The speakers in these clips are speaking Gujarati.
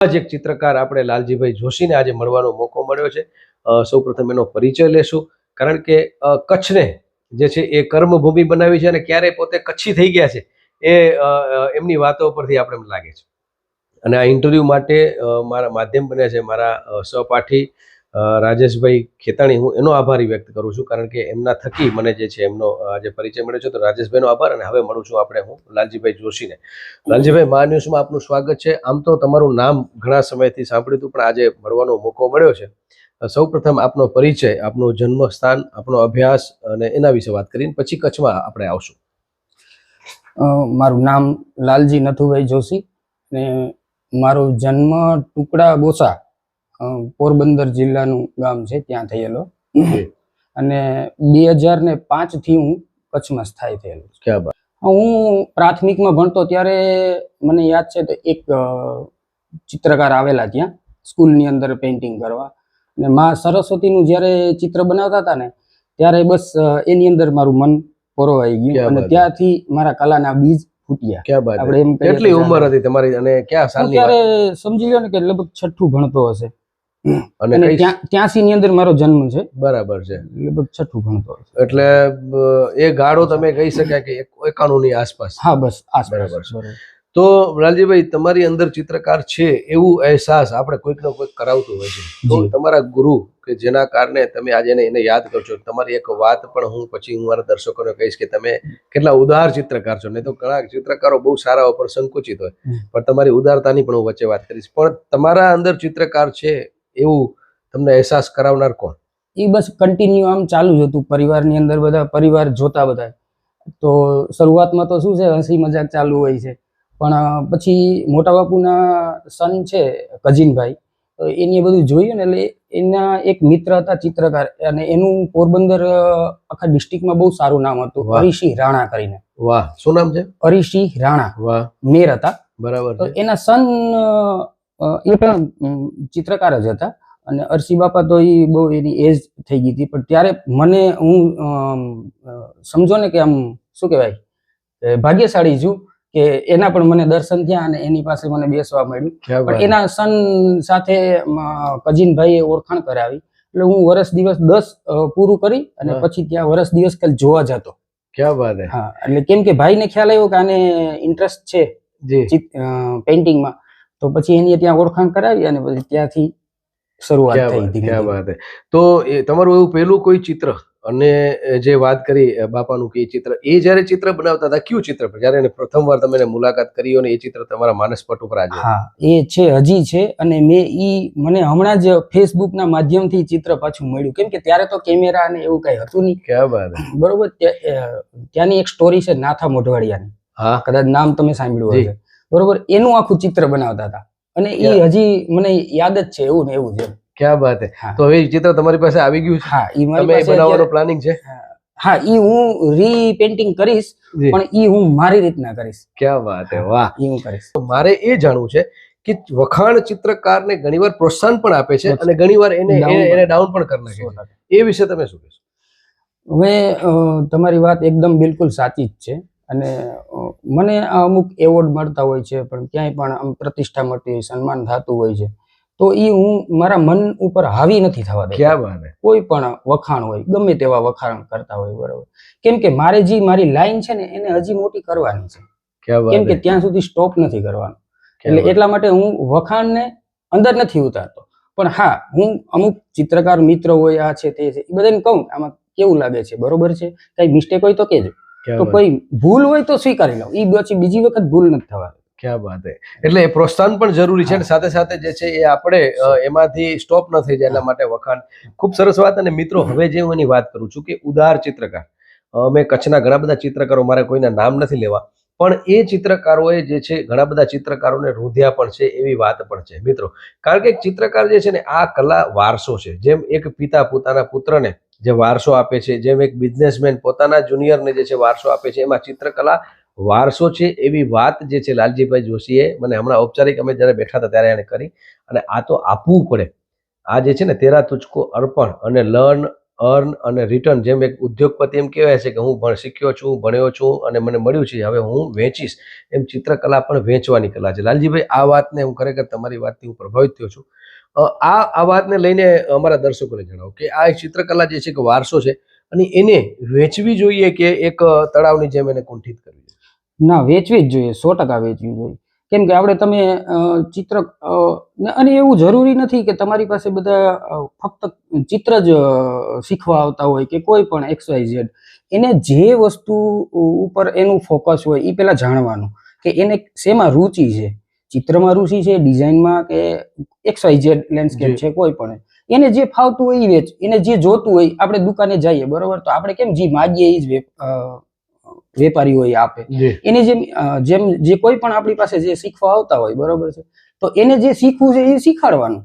જ એક ચિત્રકાર આપણે લાલજીભાઈ જોશીને આજે મળવાનો મોકો મળ્યો છે. સૌપ્રથમ એનો પરિચય લેશું. કારણ કે કચ્છને જે છે એ કર્મભૂમિ બનાવી છે અને ક્યારે પોતે કચ્છી થઈ ગયા છે એ એમની વાતો પરથી આપણે લાગે છે. અને આ ઇન્ટરવ્યૂ માટે મારા માધ્યમ બન્યા છે મારા સહપાઠી રાજેશભાઈ ખેતાણી હું એનો આભારી વ્યક્ત કરું છું કારણ કે એમના થકી મને જે છે એમનો આજે પરિચય મળ્યો છે તો રાજેશભાઈનો આભાર અને હવે મળું છું આપણે હું લાલજીભાઈ જોશીને. લાલજીભાઈ મા ન્યૂઝમાં આપનું સ્વાગત છે. આમ તો તમારું નામ ઘણા સમયથી સાંભળ્યું હતું પણ આજે મળવાનો મોકો મળ્યો છે. સૌ આપનો પરિચય આપનું જન્મસ્થાન આપનો અભ્યાસ અને એના વિશે વાત કરીને પછી કચ્છમાં આપણે આવશું. મારું નામ લાલજી નથુભાઈ જોશી અને મારો જન્મ ટુકડા અ, પોરબંદર જિલ્લાનું ગામ છે ત્યાં થયેલો. અને બે હજાર ને પાંચથી હું કચ્છમાં સ્થાયી થયેલો. ક્યાં હું પ્રાથમિકમાં ભણતો ત્યારે મને યાદ છે તો એક ચિત્રકાર આવેલા ત્યાં સ્કૂલની અંદર પેઇન્ટિંગ કરવા. અને મા સરસ્વતીનું જ્યારે ચિત્ર બનાવતા હતા ને ત્યારે બસ એની અંદર મારું મન પોરોવાઈ ગયું. અને ત્યાંથી મારા કલાના બીજ ફૂટ્યા. ક્યાં બાત આપણે એમ કેટલી ઉંમર હતી તમારી અને ક્યાં સાલ ત્યારે સમજી લો ને કે લગભગ છઠ્ઠું ભણતો હશે. અને અને ત્યાં ત્યાંસી ની અંદર મારો જન્મ છે. બરાબર છે. લગભગ છઠ્ઠું ભણતો એટલે એ ગાળો તમે કહી શકાય કે એકાણું ની આસપાસ. હા બસ બરાબર છે. તો લાલજીભાઈ તમારી અંદર ચિત્રકાર છે એવું અહેસાસ આપણે કોઈક ને કોઈક કરાવતું હોય છે. તો તમારા ગુરુ કે જેના કારણે તમે આજે એને યાદ કરશો તમારી એક વાત પણ હું પછી હું મારા દર્શકોને કહીશ કે તમે કેટલા ઉદાર ચિત્રકાર છો. નહીં તો ઘણા ચિત્રકારો બહુ સારા હોય પણ સંકુચિત હોય. પણ તમારી ઉદારતાની પણ હું વચ્ચે વાત કરીશ. પણ તમારા અંદર ચિત્રકાર છે એવું તમને અહેસાસ કરાવનાર કોણ? એ બસ કન્ટિન્યુ આમ ચાલુ જ હતું પરિવારની અંદર બધા પરિવાર જોતા બધા તો શરૂઆતમાં તો શું છે હસી મજાક ચાલુ હોય છે. પણ પછી મોટા બાપુના સન છે કજીનભાઈ તો એને બધું જોયું ને એટલે એના એક મિત્ર હતા ચિત્રકાર. અને એનું પોરબંદર આખા ડિસ્ટ્રિક્ટમાં બહુ સારું નામ હતું. વાહ. રાણા કરીને. વાહ. શું નામ છે? હરિસિંહ રાણા. વાહ. મેર હતા. બરાબર તો એના સન એ પણ ચિત્રકાર જ હતા. અને અરસી બાપા તો એ બહુ એની એજ થઈ ગઈ હતી. પણ ત્યારે મને હું સમજો ને કે આમ શું કહેવાય? ભાગ્યશાળી છું કે એના પણ મને દર્શન થયા અને એની પાસે મને બેસવા મળ્યું. પણ એના સન સાથે કજીનભાઈએ ઓળખાણ કરાવી. એટલે હું વરસ દિવસ દસ પૂરું કરી અને પછી ત્યાં વર્ષ દિવસ કાલ જોવા જતો. ક્યાં વાત હા? એટલે કેમ કે ભાઈને ખ્યાલ આવ્યો કે આને ઇન્ટરેસ્ટ છે પેઇન્ટિંગમાં તો પછી એની ત્યાં ઓળખાણ કરાવી અને પછી ત્યાંથી શરૂઆત થઈ તો એ તમારું એવું પહેલું કોઈ ચિત્ર અને જે વાત કરી બાપાનું કે એ ચિત્ર એ જ્યારે ચિત્ર બનાવતા હતા કયું ચિત્ર? જ્યારે એને પ્રથમ વાર તમે મુલાકાત કરી અને એ ચિત્ર તમારા માનસપટ ઉપર આજે હા એ છે હજી છે અને મેં ઈ મને હમણાં જ ફેસબુકના માધ્યમથી ચિત્ર પાછું મળ્યું. કેમ કે ત્યારે તો કેમેરા ને એવું કઈ હતું નહીં. ક્યાં વાત બરોબર ત્યાંની એક સ્ટોરી છે નાથા મોઢવાડિયાની. હા. કદાચ નામ તમે સાંભળ્યું હશે. બરોબર? એનું આખું ચિત્ર બનાવતા હતા. અને એ હજી મને યાદ જ છે એવું ને એવું છે. ક્યાં વાત. તો હવે ચિત્ર તમારી પાસે આવી ગયું છે? હા મારી એ પાસે બનાવવાનો પ્લાનિંગ છે? હા. ઈ હું રીપેન્ટિંગ કરીશ પણ ઈ હું મારી રીતના કરીશ. ક્યાં વાત હે? વાહ. ઈ હું કરીશ. તો મારે એ જાણવું છે કે વખાણ ચિત્રકારને ઘણીવાર પ્રોત્સાહન પણ આપે છે અને ઘણીવાર એને એને-. ડાઉન પણ કરી નાખે. એ વિશે તમે શું કહેશો? હવે તમારી વાત એકદમ બિલકુલ સાચી જ છે. અને મને આ અમુક એવોર્ડ મળતા હોય છે પણ ક્યાંય પણ આમ પ્રતિષ્ઠા મળતી હોય સન્માન થતું હોય છે તો એ હું મારા મન ઉપર હાવી નથી થવા દેતો. કોઈ પણ વખાણ હોય ગમે તેવા વખાણ કરતા હોય બરાબર. કેમ કે મારે જે મારી લાઈન છે ને એને હજી મોટી કરવાની છે. કેમ કે ત્યાં સુધી સ્ટોપ નથી કરવાનો. એટલે એટલા માટે હું વખાણને અંદર નથી ઉતારતો. પણ હા હું અમુક ચિત્રકાર મિત્ર હોય આ છે તે છે એ બધાને કહું આમાં કેવું લાગે છે બરોબર છે? કઈ મિસ્ટેક હોય તો કેજો તો કોઈ ભૂલ હોય તો સ્વીકારી લઉં એ પછી બીજી વખત ભૂલ નથી થવા ક્યાં વાત હે? એટલે પ્રોત્સાહન પણ જરૂરી છે અને સાથે સાથે જે છે એ આપણે એમાંથી સ્ટોપ ન થઈ જાય એના માટે વખાણ. ખૂબ સરસ વાત અને મિત્રો હવે જે હું એની વાત કરું છું કે ઉદાર ચિત્રકાર. અમે મેં કચ્છના ઘણા બધા ચિત્રકારો મારે કોઈના નામ નથી લેવા પણ એ ચિત્રકારોએ જે છે ઘણા બધા ચિત્રકારોને રૂંધ્યા પણ છે એવી વાત પણ છે. મિત્રો કારણ કે એક ચિત્રકાર જે છે ને આ કલા વારસો છે. જેમ એક પિતા પોતાના પુત્રને જે વારસો આપે છે, જેમ એક બિઝનેસમેન પોતાના જુનિયરને જે છે વારસો આપે છે, એમાં ચિત્રકલા વારસો છે એવી વાત જે છે લાલજીભાઈ જોશીએ મને હમણાં ઔપચારિક અમે જ્યારે બેઠા હતા ત્યારે એને કરી અને આ તો આપવું પડે. આ જે છે ને તેરા તુચકો અર્પણ અને લર્ન અર્ન અને રિટર્ન જેમ એક ઉદ્યોગપતિ એમ કહેવાય છે કે હું ભણ, શીખ્યો છું ભણ્યો છું અને મને મળ્યું છે, હવે હું વેચીશ. એમ ચિત્રકલા પણ વેચવાની કલા છે. લાલજીભાઈ, આ વાતને હું ખરેખર તમારી વાતથી હું પ્રભાવિત થયો છું. આ આ વાતને લઈને અમારા દર્શકોને જણાવો કે આ ચિત્રકલા જે છે કે વારસો છે અને એને વેચવી જોઈએ કે એક તળાવની જેમ એને કુંઠિત કરવી ના, વેચવી જ જોઈએ, સો ટકા વેચવી જોઈએ. કેમ કે આપણે તમે ચિત્ર અને એવું જરૂરી નથી કે તમારી પાસે બધા ફક્ત ચિત્ર જ શીખવા આવતા હોય કે કોઈ પણ એક્સ વાય ઝેડ એને જે વસ્તુ ઉપર એનું ફોકસ હોય એ પહેલાં જાણવાનું કે એને શેમાં રુચિ છે? ચિત્રમાં રુચિ છે ડિઝાઇનમાં કે એક્સ વાય જેડ લેન્ડસ્કેપ છે કોઈ પણ. એને જે ફાવતું હોય એ વેચ એને જે જોતું હોય આપણે દુકાને જઈએ બરોબર? તો આપણે કેમ જે માગીએ એ જ વેપ- અ, વેપારી હોય એ આપે. એને જેમ જેમ જે કોઈ પણ આપણી પાસે જે શીખવા આવતા હોય બરોબર છે? તો એને જે શીખવું છે એ શીખાડવાનું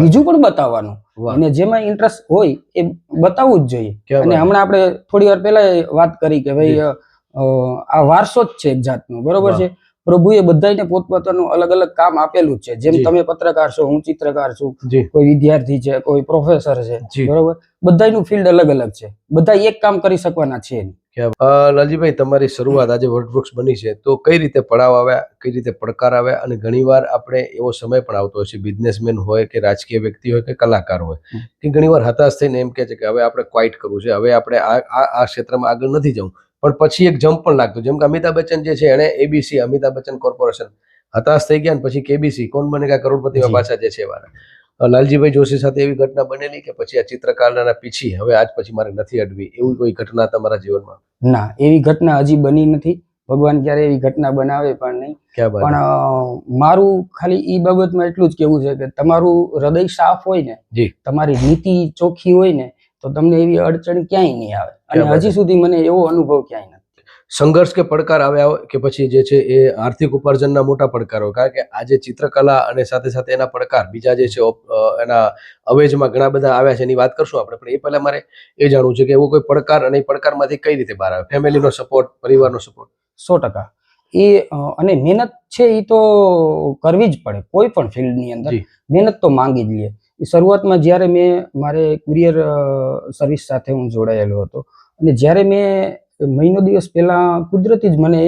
બીજું પણ બતાવવાનું. અને જેમાં ઇન્ટરેસ્ટ હોય એ બતાવવું જ જોઈએ. અને હમણાં આપણે થોડી વાર પહેલા વાત કરી કે ભાઈ આ વારસો જ છે એક જાતનો બરોબર છે? પ્રભુએ બધાને પોતપોતાનું અલગ અલગ કામ આપેલું છે. જેમ તમે પત્રકાર છો હું ચિત્રકાર છું કોઈ વિદ્યાર્થી છે કોઈ પ્રોફેસર છે બરોબર? બધાનું ફિલ્ડ અલગ અલગ છે. બધા એક કામ કરી શકવાના છે. લાલજીભાઈ તમારી શરૂઆત આજે વટવૃક્ષ બની છે. તો કઈ રીતે પડાવ આવ્યા કઈ રીતે પડકાર આવ્યા અને ઘણીવાર આપણે એવો સમય પણ આવતો હોય છે. બિઝનેસમેન હોય કે રાજકીય વ્યક્તિ હોય કે કલાકાર હોય. કે ઘણીવાર હતાશ થઈને એમ કહે છે કે હવે આપણે ક્વાઇટ કરવું છે. હવે આપણે આ આ આ ક્ષેત્રમાં આગળ નથી જવું. પણ પછી એક જમ્પ પણ લાગતો. જેમ કે અમિતાભ બચ્ચન જે છે એણે એબીસી અમિતાભ બચ્ચન કોર્પોરેશન હતાશ થઈ ગયા પછી કેબીસી કોણ બનેગા કરોડપતિમાં. પાછા જે છે વાળા. લાલજીભાઈ જોશી સાથે એવી ઘટના બનેલી કે પછી આ ચિત્રકારના પીછી હવે આજ પછી મારે નથી અડવી. એવી કોઈ ઘટના તમારા જીવનમાં? ના એવી ઘટના હજી બની નથી. ભગવાન ક્યારે એવી ઘટના બનાવે પણ નહીં. પણ મારું ખાલી ઈ બાબતમાં એટલું જ કેવું છે કે તમારું હૃદય સાફ હોય ને. તમારી નીતિ ચોખ્ખી હોય ને તો તમને એવી અડચણ ક્યાંય નહીં આવે. અને હજી સુધી મને એવો અનુભવ ક્યાંય નથી. સંઘર્ષ કે પડકાર આવ્યા કે પછી જે છે એ આર્થિક ઉપાર્જનના મોટા પડકારો કારણ કે આજે ચિત્રકલા અને સાથે સાથે એના પડકાર બીજા જે છે એના અવેજમાં ઘણા બધા આવ્યા છે એની વાત કરશું આપણે પણ એ પહેલા મારે એ જાણવું છે કે એવો કોઈ પડકાર અને એ પડકારમાંથી કઈ રીતે બહાર આવે? ફેમિલીનો સપોર્ટ પરિવારનો સપોર્ટ સો ટકા. એ અને મહેનત છે એ તો કરવી જ પડે કોઈ પણ ફિલ્ડની અંદર. મહેનત તો માંગી જ લે. એ શરૂઆતમાં જ્યારે મેં મારે કુરિયર સર્વિસ સાથે હું જોડાયેલો હતો. અને જ્યારે મેં મહિનો દિવસ પહેલા કુદરતી જ મને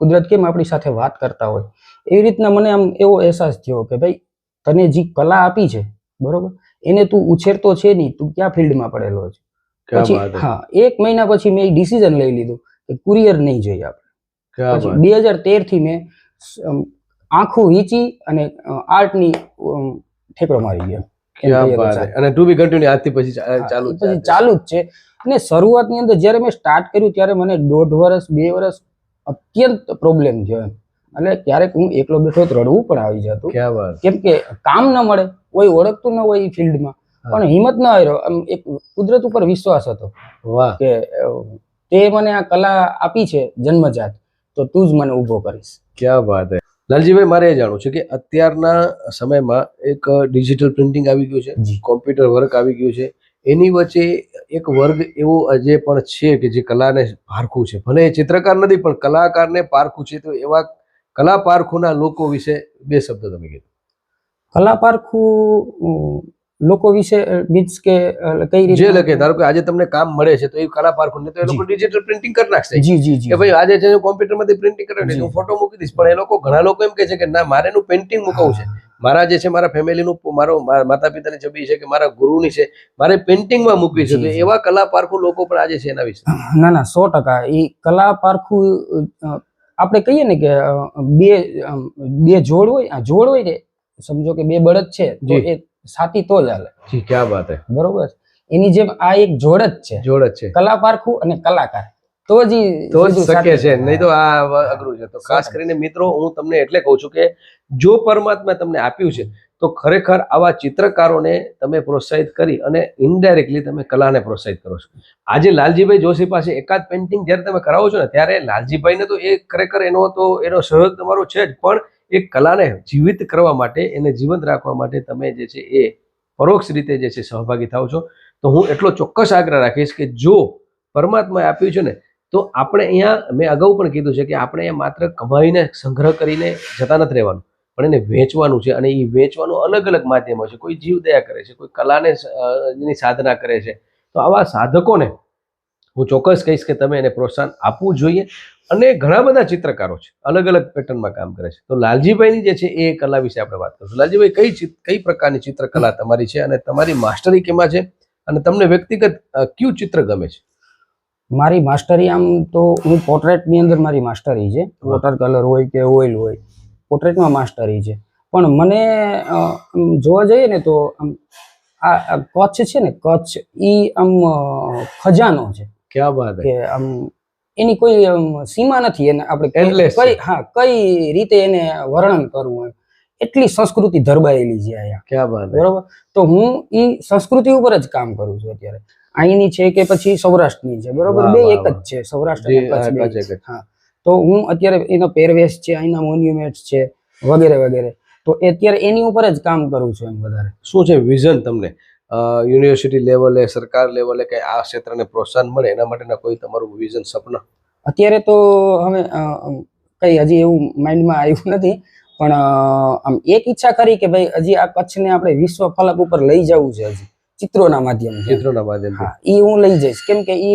કુદરત કેમ આપણી સાથે વાત કરતા હોય એવી રીતના મને આમ એવો અહેસાસ થયો કે ભાઈ તને જે કલા આપી છે બરોબર? એને તું ઉછેરતો છે નહીં તું ક્યાં ફિલ્ડમાં પડેલો છે? પછી હા? એક મહિના પછી મેં ડિસિઝન લઈ લીધું કે કુરિયર નહીં જોઈએ આપણે. પછી બે હજાર તેરથી મેં આંખો વીંચી અને આર્ટની ઠેકડો મારી ગયો? ચાલે. અને ટુ બી કન્ટિન્યુ આજથી પછી ચાલુ જ પછી છે. ચાલુ જ છે. અને શરૂઆતની અંદર જ્યારે મેં સ્ટાર્ટ કર્યું ત્યારે મને દોઢ વર્ષ બે વર્ષ અત્યંત પ્રોબ્લેમ થયો એટલે ક્યારેક હું એકલો બેઠો રડવું પણ આવી જતું. કેમ કે કામ ન મળે કોઈ ઓળખતું ન હોય એ ફિલ્ડમાં પણ હિંમત ન આવ્યો આમ એક કુદરત ઉપર વિશ્વાસ હતો વાહ. કે તે મને આ કલા આપી છે જન્મજાત. તો તું જ મને ઊભો કરીશ. ક્યાં વાત લાલજીભાઈ મારે એ જાણવું છે કે અત્યારના સમયમાં એક ડિજિટલ પ્રિન્ટિંગ આવી ગયું છે કોમ્પ્યુટર વર્ક આવી ગયું છે. એની વચ્ચે એક વર્ગ એવો આજે પણ છે કે જે કલાને પારખું છે. ભલે એ ચિત્રકાર નથી પણ કલાકારને પારખું છે. તો એવા કલા પારખુના લોકો વિશે બે શબ્દ તમે કીધું. કલા પારખું લોકો વિશે મીન્સ કે કઈ રીતે જે લખે ધારો કે આજે તમને કામ મળે છે તો એ કલા પારખું ને તો એ લોકો ડિજિટલ પ્રિન્ટિંગ કરી નાખશે. જી જી જી કે ભાઈ આજે છે કોમ્પ્યુટરમાંથી પ્રિન્ટિંગ કરે ને હું ફોટો મૂકી દઈશ પણ એ લોકો ઘણા લોકો એમ કહે છે કે ના મારે એનું પેઇન્ટિંગ મૂકવું છે. મારા જે છે મારા ફેમિલીનું મારો માતા પિતાની છબી છે કે મારા ગુરુની છે મારે પેઇન્ટિંગમાં મૂકવી છે. તો જી, જી. એવા કલા પારખું લોકો પણ આજે છે એના વિશે. ના ના સો ટકા. એ કલા પારખું આપણે કહીએ ને કે બે બે જોડ હોય આ જોડ હોય ને સમજો કે બે બળદ છે તો એ સાથી તો જ હાલે. જી ક્યાં વાત હે? બરોબર એની જેમ આ એક જોડ જ છે. જોડ જ છે. કલા પારખું અને કલાકાર. તો જ તો જ શક્ય છે. નહીં તો આ અઘરું છે. તો ખાસ કરીને મિત્રો હું તમને એટલે કહું છું કે જો પરમાત્મા તમને આપ્યું છે તો ખરેખર આવા ચિત્રકારોને તમે પ્રોત્સાહિત કરી અને ઇનડાયરેક્ટલી તમે કલાને પ્રોત્સાહિત કરો છો. આજે લાલજીભાઈ જોશી પાસે એકાદ પેઇન્ટિંગ જ્યારે તમે કરાવો છો ને ત્યારે લાલજીભાઈને તો એ ખરેખર એનો તો એનો સહયોગ તમારો છે જ. પણ એ કલાને જીવિત કરવા માટે, એને જીવંત રાખવા માટે તમે જે છે એ પરોક્ષ રીતે જે છે સહભાગી થાવ છો. તો હું એટલો ચોક્કસ આગ્રહ રાખીશ કે જો પરમાત્માએ આપ્યું છે ને, તો આપણે અહીંયા, મેં અગાઉ પણ કીધું છે કે આપણે અહીંયા માત્ર કમાઈને સંગ્રહ કરીને જતા નથી રહેવાનું, પણ એને વેચવાનું છે અને એ વેચવાનું અલગ અલગ માધ્યમો છે. કોઈ જીવદયા કરે છે, કોઈ કલાને સાધના કરે છે. તો આવા સાધકોને હું ચોક્કસ કહીશ કે તમે એને પ્રોત્સાહન આપવું જોઈએ. અને ઘણા બધા ચિત્રકારો છે અલગ અલગ પેટર્નમાં કામ કરે છે. તો લાલજીભાઈની જે છે એ કલા વિશે આપણે વાત કરીશું. લાલજીભાઈ કઈ કઈ પ્રકારની ચિત્રકલા તમારી છે અને તમારી માસ્ટરી કેમાં છે? અને તમને વ્યક્તિગત કયું ચિત્ર ગમે છે? મારી માસ્ટરી આમ તો હું પોર્ટ્રેટની અંદર મારી માસ્ટરી છે. વોટર કલર હોય કે ઓઇલ હોય પોર્ટ્રેટમાં માસ્ટરી છે. પણ મને જોવા જઈએ ને તો આમ આ કચ્છ છે ને કચ્છ એ આમ ખજાનો છે. ક્યાં વાત કે આમ એની કોઈ સીમા નથી. એને આપણે કઈ- હા કઈ રીતે એને વર્ણન કરવું એમ એટલી સંસ્કૃતિ ધરબાયેલી છે અહીંયા. ક્યાં વાત બરોબર? તો હું ઈ સંસ્કૃતિ ઉપર જ કામ કરું છું અત્યારે. અહીંની છે કે પછી સૌરાષ્ટ્રની છે. બરોબર? બે એક જ છે. સૌરાષ્ટ્ર હા, તો હું અત્યારે એનો પહેરવેશ છે અહીંના મોન્યુમેન્ટ છે વગેરે વગેરે. તો અત્યારે એની ઉપર જ કામ કરું છું એમ વધારે. શું છે વિઝન તમને? યુનિવર્સિટી લેવલે સરકાર લેવલે કે આ ક્ષેત્રને પ્રોત્સાહન મળે એના માટેના કોઈ તમારું વિઝન સપના? અત્યારે તો હવે કંઈ હજી એવું માઇન્ડમાં આવ્યું નથી પણ આમ એક ઈચ્છા કરી કે ભાઈ હજી આ કચ્છને આપણે વિશ્વ ફલક ઉપર લઈ જવું છે હજી ચિત્રોના માધ્યમ ચિત્રોના માધ્યમ હા એ હું લઈ જઈશ. કેમ કે એ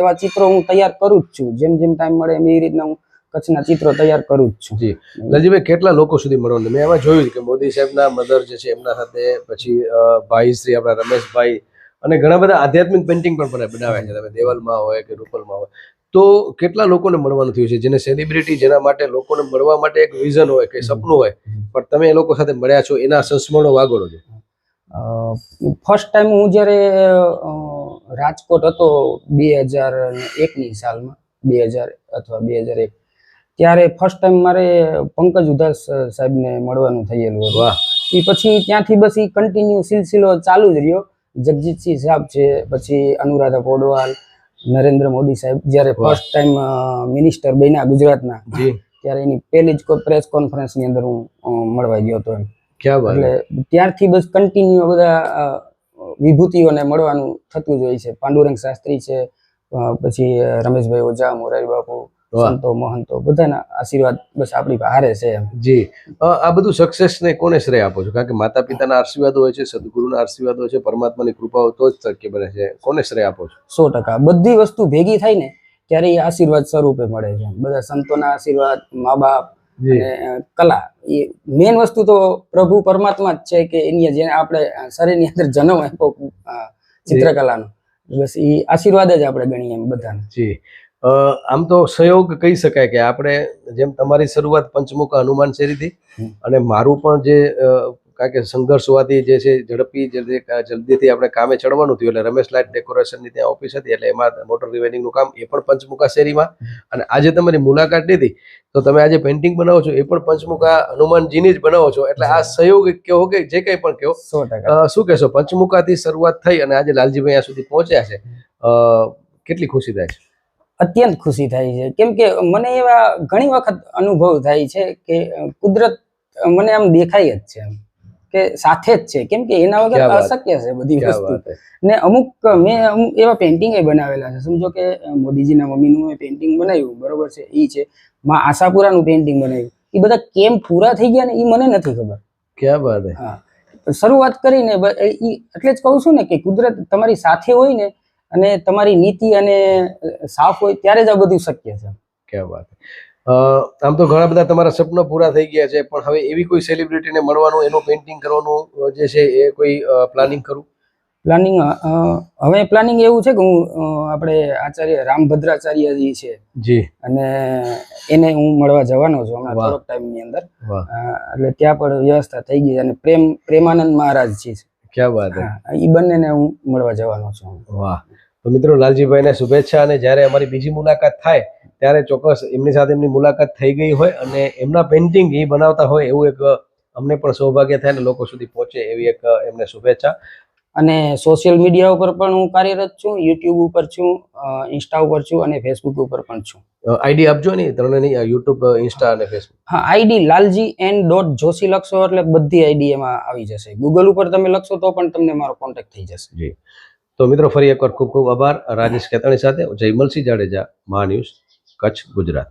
એવા ચિત્રો હું તૈયાર કરું જ છું. જેમ જેમ ટાઈમ મળે એમ એ રીતના હું કચ્છના ચિત્રો તૈયાર કરું જ છું. જી. લલજીભાઈ કેટલા લોકો સુધી મળવાનું? મેં એમાં જોયું કે મોદી સાહેબના મધર જે છે એમના સાથે પછી ભાઈ શ્રી આપણા રમેશભાઈ અને ઘણા બધા આધ્યાત્મિક પેઇન્ટિંગ પણ બના- બનાવ્યા છે. તમે દેવલમાં હોય કે રૂપલમાં હોય. તો કેટલા લોકોને મળવાનું થયું છે? જેને સેલિબ્રિટી જેના માટે લોકોને મળવા માટે એક વિઝન હોય કે સપનું હોય પણ તમે એ લોકો સાથે મળ્યા છો એના સંસ્મરણો વાગોળો છો. ફર્સ્ટ ટાઈમ હું જ્યારે રાજકોટ હતો બે હજાર એકની સાલમાં બે હજાર અથવા બે હજાર એક. ત્યારે ફર્સ્ટ ટાઈમ મારે પંકજ ઉધાસ સાહેબને મળવાનું થયેલું હતું. વાહ. એ પછી ત્યાંથી બસ એ કન્ટિન્યુ સિલસિલો ચાલુ જ રહ્યો. જગજીતસિંહ સાહેબ છે પછી અનુરાધા પોડવાલ નરેન્દ્ર મોદી સાહેબ જ્યારે ફર્સ્ટ ટાઈમ મિનિસ્ટર બન્યા ગુજરાતના ત્યારે એની પહેલી જ પ્રેસ કોન્ફરન્સની અંદર હું મળવા ગયો હતો એમ. એટલે ત્યારથી બસ કન્ટિન્યુ બધા વિભૂતિઓને મળવાનું થતું જ હોય છે. પાંડુરંગ શાસ્ત્રી છે પછી રમેશભાઈ ઓઝા મોરારી બાપુ. સંતો મહંતો બધાના આશીર્વાદ બસ આપણી હારે છે જી. આ બધું સક્સેસ ને કોને શ્રેય આપો છો? કારણ કે માતા પિતાના આશીર્વાદ હોય છે સદગુરુના આશીર્વાદ હોય છે પરમાત્માની કૃપા તો જ શક્ય બને છે. કોને શ્રેય આપો છો? સો ટકા. બધી વસ્તુ ભેગી થાય ને ત્યારે એ આશીર્વાદ સ્વરૂપે મળે છે બધા સંતોના આશીર્વાદ મા બાપ કલા. એ મેન વસ્તુ તો પ્રભુ પરમાત્મા જ છે કે એની જેને આપણે શરીરની અંદર જન્મ આપ્યો ચિત્રકલાનો. બસ એ આશીર્વાદ જ આપણે ગણીએ એમ બધાને. જી. આમ તો સહયોગ કહી શકાય કે આપણે જેમ તમારી શરૂઆત પંચમુખ હનુમાન શેરીથી અને મારું પણ જે કારણ કે સંઘર્ષ હોવાથી જે છે ઝડપી જલ્દી જલ્દીથી આપણે કામે ચડવાનું થયું એટલે રમેશ લાઇટ ડેકોરેશનની ત્યાં ઓફિસ હતી એટલે એમાં મોટર રિવેનિંગનું કામ એ પણ પંચમુખા શેરીમાં. અને આજે તમારી મુલાકાત લીધી તો તમે આજે પેઇન્ટિંગ બનાવો છો એ પણ પંચમુખા હનુમાનજીની જ બનાવો છો. એટલે આ સહયોગ કહો કે જે કંઈ પણ કહો શું કહેશો? પંચમુખાથી શરૂઆત થઈ અને આજે લાલજીભાઈ અહીંયા સુધી પહોંચ્યા છે. કેટલી ખુશી થાય છે? અત્યંત ખુશી થાય છે. કેમ કે મને એવા ઘણી વખત અનુભવ થાય છે કે કુદરત મને આમ દેખાય જ છે કે સાથે જ છે. કેમ કે એના વગર ક્યા અશક્ય છે બધી વસ્તુ. ને અમુક મેં અમુક એવા પેન્ટિંગ બનાવેલા છે. સમજો કે મોદીજીના મમ્મીનું મેં પેન્ટિંગ બનાવ્યું. બરોબર છે? એ છે. માં આશાપુરાનું પેન્ટિંગ બનાવ્યું. એ બધા કેમ પૂરા થઈ ગયા ને એ મને નથી ખબર. ક્યાં વાત હા? શરૂઆત કરીને એટલે જ કહું છું ને કે કુદરત તમારી સાથે હોય ને અને તમારી નીતિ અને સાફ હોય ત્યારે જ આ બધું શક્ય છે. ક્યાં વાત. આમ તો ઘણા બધા તમારા સપના પૂરા થઈ ગયા છે પણ હવે એવી કોઈ સેલિબ્રિટીને મળવાનું એનું પેઇન્ટિંગ કરવાનું જે છે એ કોઈ પ્લાનિંગ કરું? પ્લાનિંગ હવે પ્લાનિંગ એવું છે કે હું આપણે આચાર્ય રામભદ્રાચાર્યજી છે. જી. અને એને હું મળવા જવાનો છું હમણાં. થોડોક ટાઈમની અંદર. એટલે ત્યાં પણ વ્યવસ્થા થઈ ગઈ અને પ્રેમ પ્રેમાનંદ મહારાજ છે. ક્યાં વાત એ બંનેને હું મળવા જવાનો છું. વાહ. તો મિત્રો લાલજીભાઈને શુભેચ્છા અને જ્યારે અમારી બીજી મુલાકાત થાય ત્યારે ચોક્કસ એમની સાથે એમની મુલાકાત થઈ ગઈ હોય અને એમના પેઇન્ટિંગ એ બનાવતા હોય એવું એક અમને પણ સૌભાગ્ય થાય ને લોકો સુધી પહોંચે એવી એક એમને શુભેચ્છા. અને સોશિયલ મીડિયા ઉપર પણ હું કાર્યરત છું યુટ્યુબ ઉપર છું ઇન્સ્ટા ઉપર છું અને ફેસબુક ઉપર પણ છું. આઈડી આપજો ને ત્રણેયની યુટ્યુબ ઇન્સ્ટા અને ફેસબુક હા ID Lalji N dot Joshi લખશો એટલે બધી આઈડી એમાં આવી જશે. ગૂગલ ઉપર તમે લખશો તો પણ તમને મારો કોન્ટેક્ટ થઈ જશે. જી. તો મિત્રો, ફરી એકવાર ખૂબ ખૂબ આભાર. રાજેશ ખેતાણી સાથે જયમલસિંહ જાડેજા મહા ન્યૂઝ કચ્છ ગુજરાત.